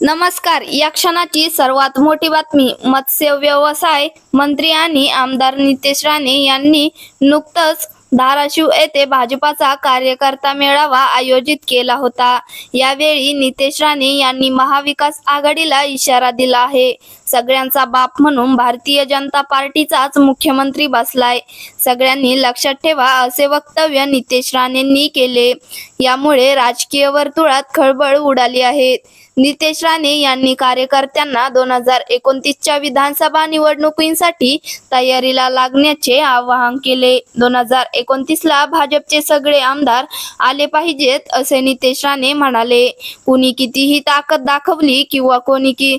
नमस्कार या क्षणाची सर्वात मोठी बातमी मत्स्य व्यवसाय मंत्री आणि आमदार नितेश राणे यांनी नुकतंच धाराशिव येथे भाजपाचा कार्यकर्ता मेळावा आयोजित केला होता. यावेळी नितेश राणे यांनी महाविकास आघाडीला इशारा दिला आहे. सगळ्यांचा बाप म्हणून भारतीय जनता पार्टीचाच मुख्यमंत्री बसलाय. सगळ्यांनी लक्षात ठेवा असे वक्तव्य नितेश राणेंनी केले. यामुळे राजकीय वर्तुळात खळबळ उडाली आहे. नितेश राणे यांनी कार्यकर्त्यांना दोन हजार एकोणतीसच्या विधानसभा निवडणुकीसाठी तयारीला लागण्याचे आवाहन केले. दोन हजार एकोणतीसला भाजपचे सगळे आमदार आले पाहिजेत असे नितेश राणे म्हणाले. कुणी कितीही ताकद दाखवली किंवा कोणी की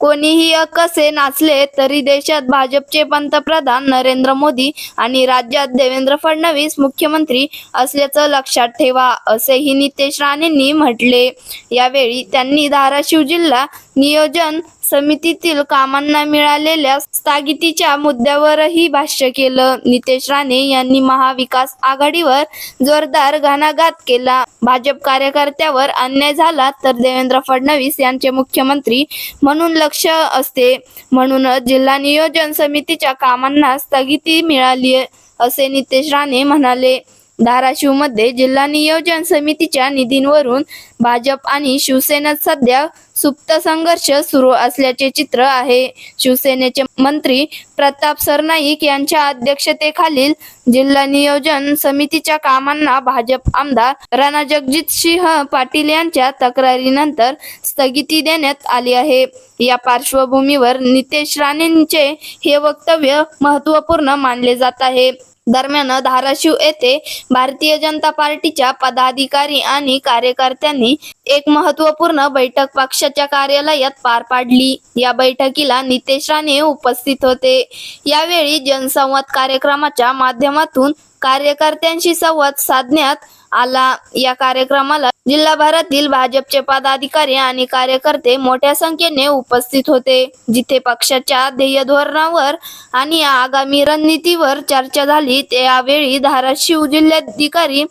कोणीही कसे नाचले तरी देशात भाजपचे पंतप्रधान नरेंद्र मोदी आणि राज्यात देवेंद्र फडणवीस मुख्यमंत्री असल्याचं लक्षात ठेवा असेही नितेश राणेंनी म्हटले. यावेळी त्यांनी धाराशिव जिल्हा नियोजन समितीतील कामांना मिळालेल्या स्थगितीच्या मुद्द्यावरही भाष्य केलं. नितेश राणे यांनी महाविकास आघाडीवर जोरदार घणाघात केला. भाजप कार्यकर्त्यावर अन्याय झाला तर देवेंद्र फडणवीस यांचे मुख्यमंत्री म्हणून लक्ष असते. म्हणूनच जिल्हा नियोजन समितीच्या कामांना स्थगिती मिळाली असे नितेश राणे म्हणाले. धाराशिवमध्ये जिल्हा नियोजन समितीच्या निधींवरून भाजप आणि शिवसेनेत सध्या सुप्त संघर्ष सुरू असल्याचे चित्र आहे. शिवसेनेचे मंत्री प्रताप सरनाईक यांच्या अध्यक्षतेखालील जिल्हा नियोजन समितीच्या कामांना भाजप आमदार राणा जगजितसिंह पाटील यांच्या तक्रारीनंतर स्थगिती देण्यात आली आहे. या पार्श्वभूमीवर नितेश राणेंचे हे वक्तव्य महत्त्वपूर्ण मानले जात आहे. दरम्यान धाराशिव येथे भारतीय जनता पार्टीच्या पदाधिकारी आणि कार्यकर्त्यांनी एक महत्त्वपूर्ण बैठक पक्षाच्या कार्यालयात पार पाडली. या बैठकीला नितेश राणे उपस्थित होते. यावेळी जनसंवाद कार्यक्रमाच्या माध्यमातून कार्यकर्त्यांशी संवाद साधण्यात आला. या कार्यक्रमाला जिल्हाभरातील भाजपचे पदाधिकारी आणि कार्यकर्ते मोठ्या संख्येने उपस्थित होते. जिथे पक्षाच्या ध्येय धोरणावर आणि आगामी रणनीतीवर चर्चा झाली त्यावेळी धाराशिव जिल्हाधिकारी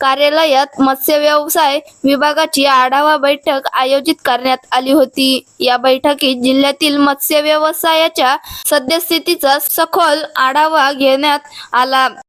कार्यालयात मत्स्य व्यवसाय विभागाची आढावा बैठक आयोजित करण्यात आली होती. या बैठकीत जिल्ह्यातील मत्स्य व्यवसायाच्या सद्यस्थितीचा सखोल आढावा घेण्यात आला.